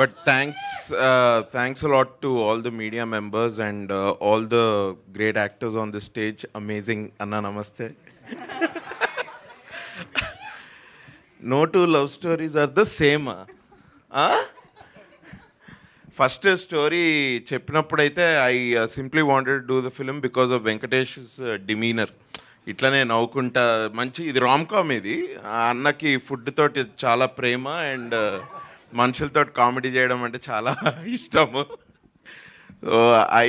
But thanks thanks lot to all the media members and all the great actors on the stage amazing అన్న నమస్తే no two love stories are the same first story చెప్పినప్పుడైతే I simply wanted do the film because of Venkatesh demeanour ఇట్లనే నవ్వుకుంటా మంచి ఇది rom com ఇది అన్నకి food తోటి చాలా ప్రేమ అండ్ మనుషులతో కామెడీ చేయడం అంటే చాలా ఇష్టము. So I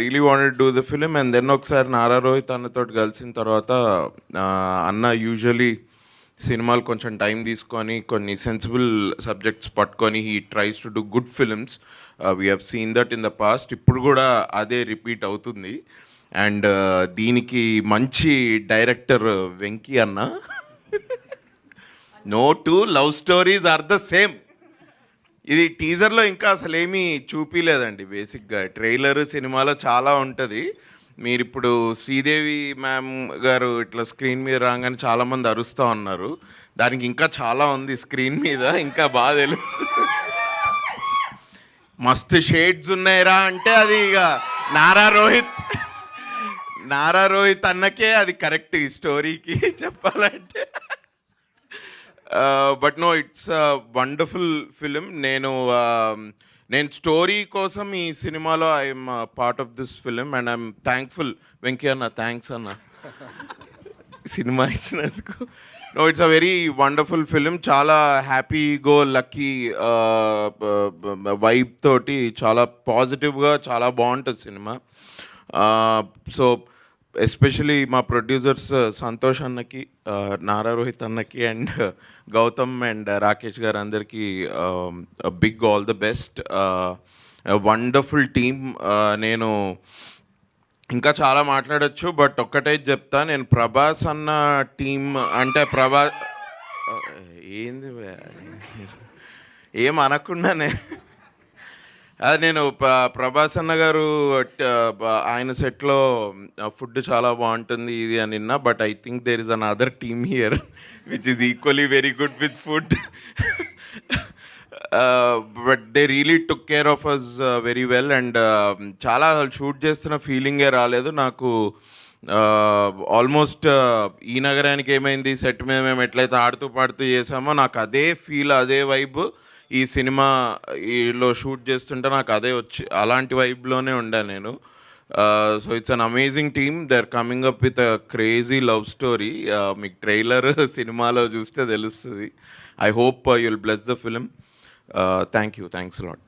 really wanted do the film and then ఒకసారి నారా రోహిత్ అన్నతో కలిసిన తర్వాత uh, అన్న యూజువలీ సినిమాలు కొంచెం టైం తీసుకొని కొన్ని సెన్సిబుల్ సబ్జెక్ట్స్ పట్టుకొని he tries to do good films we have seen that in the past ఇప్పుడు కూడా అదే రిపీట్ అవుతుంది. అండ్ uh, దీనికి మంచి డైరెక్టర్ వెంకీ అన్న. No two love stories are the same ఇది టీజర్లో ఇంకా అసలు ఏమీ చూపిలేదండి. బేసిక్గా ట్రైలర్ సినిమాలో చాలా ఉంటుంది. మీరు ఇప్పుడు శ్రీదేవి మ్యామ్ గారు ఇట్లా స్క్రీన్ మీద రాగానే చాలామంది అరుస్తూ ఉన్నారు. దానికి ఇంకా చాలా ఉంది స్క్రీన్ మీద ఇంకా బాగా తెలుసు మస్తు షేడ్స్ ఉన్నాయిరా అంటే అది ఇక నారా రోహిత్ నారా రోహిత్ అన్నకే అది కరెక్ట్ ఈ స్టోరీకి చెప్పాలంటే. But no it's wonderful film నేను నేను స్టోరీ కోసం ఈ సినిమాలో I'm part of this film and I'm thankful Venkaiah అన్న థ్యాంక్స్ అన్న. సినిమా ఇచ్చినందుకు. No it's a very wonderful film చాలా హ్యాపీ గో లక్కీ వైబ్ తోటి చాలా పాజిటివ్గా చాలా బాగుంటుంది సినిమా. సో ఎస్పెషలీ మా ప్రొడ్యూసర్స్ uh, సంతోష్ అన్నకి uh, నారా రోహిత్ అన్నకి and uh, Gautam and Rakesh గారు అందరికీ big all the best wonderful team నేను ఇంకా చాలా మాట్లాడొచ్చు బట్ ఒక్కటే చెప్తా నేను ప్రభాస్ అన్న టీం అంటే ప్రభా ఏంది ఏం అనకుండానే అది నేను ప- ప్రభాస్ అన్న గారు ఆయన సెట్లో ఫుడ్ చాలా బాగుంటుంది ఇది అని విన్నా but I think there is another team here which is equally very good with food. But they really took care of us very well and చాలా షూట్ చేస్తున్న ఫీలింగే రాలేదు. నాకు ఆల్మోస్ట్ ఈ నగరానికి ఏమైంది సెట్ మీద మేము ఎట్లయితే ఆడుతూ పాడుతూ చేసామో నాకు అదే ఫీల్ అదే వైబ్. ఈ సినిమా ఈలో షూట్ చేస్తుంటే నాకు అదే వచ్చి అలాంటి వైబ్లోనే ఉండా నేను. So it's an amazing team. They are coming up with a crazy love story మీకు ట్రైలర్ సినిమాలో చూస్తే తెలుస్తుంది. I hope you'll bless the film thank you thanks lot